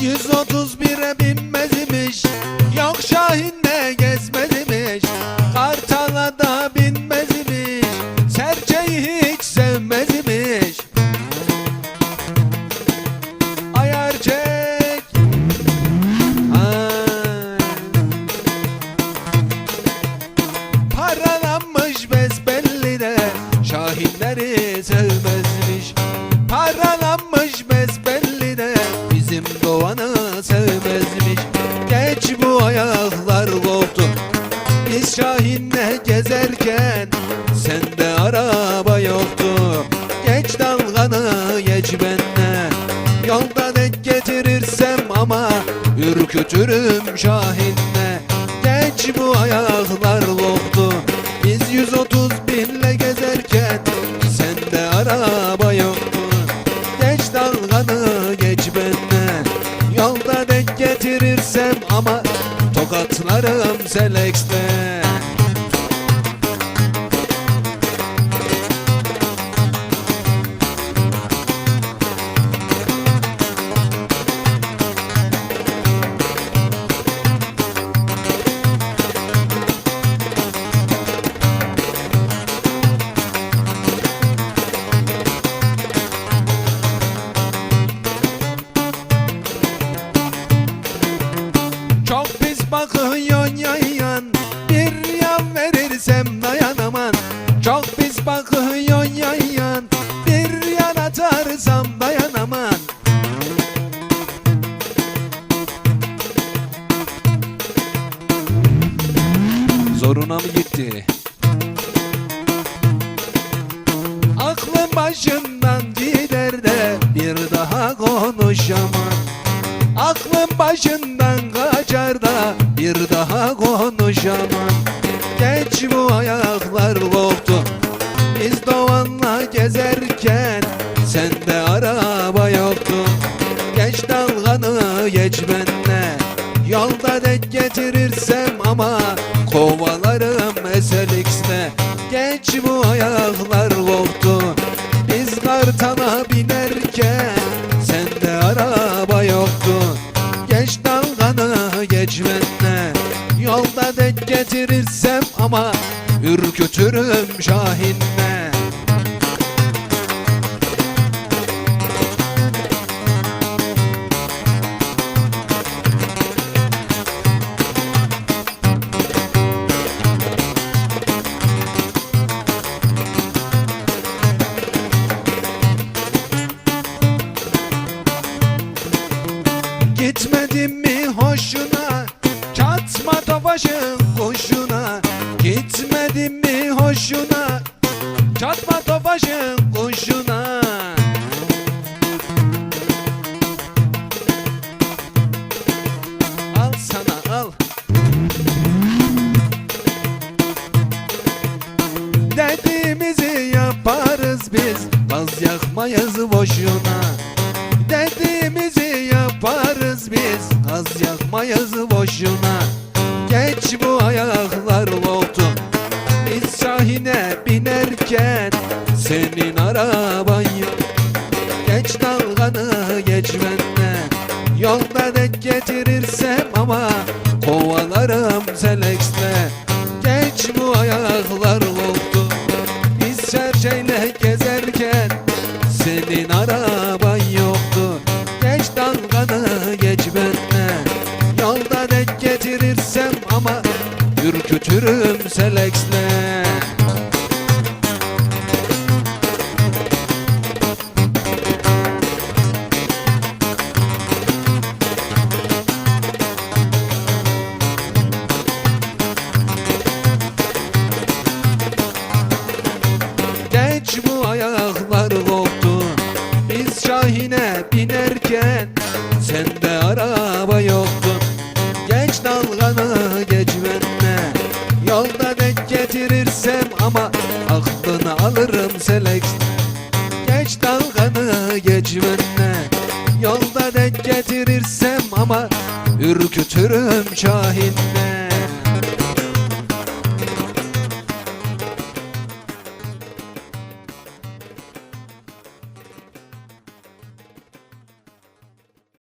131'e binmezmiş Yok Şahin'le gezmezmiş. Kartal'a da binmezmiş Serçeyi hiç sevmezmiş. Ayar çek. Ay. Doğanı sevmezmiş. Geç bu ayaklar koptu. Biz Şahin'le gezerken Sende araba yoktu. Geç dalganı geç benle Yolda denk getirirsem ama Ürkütürüm Şahin'le Tokatlarım Selex'te Bakıyorsun yayan Bir yan verirsem dayanamam Çok pis bakıyorsun yayan Bir yan atarsam dayanamam. Zoruna mı gitti? Aklım başımdan gider de bir daha konuşamam bir daha konuşamam. Geç bu ayaklar koptu. Biz doğanla gezerken Sende araba yoktu. Geç dalganı geç benle Yolda denk getirirsem denk getirirsem ama Ürkütürüm Şahin'le Tofaşın kuşuna Gitmedim mi hoşuna? Çatma tofaşın kuşuna Al sana al. Dediğimizi yaparız biz Gaz yakmayız boşuna. Dediğimizi yaparız biz Gaz yakmayız boşuna Geç bu ayaklar oldu Biz şahine binerken Senin araban yok Geç dalganı geç benle Yolda denk getirirsem ama Kovalarım Selex'le Geç bu ayaklar oldu Biz serçeyle gezerken Ürkütürüm Selex'le. Geç bu ayaklar koptu. Biz Şahin'e binerken Sende araba yoktu ama Aklını alırım Selex. Geç dalganı geç benle Yolda denk getirirsem ama Ürkütürüm Şahin'le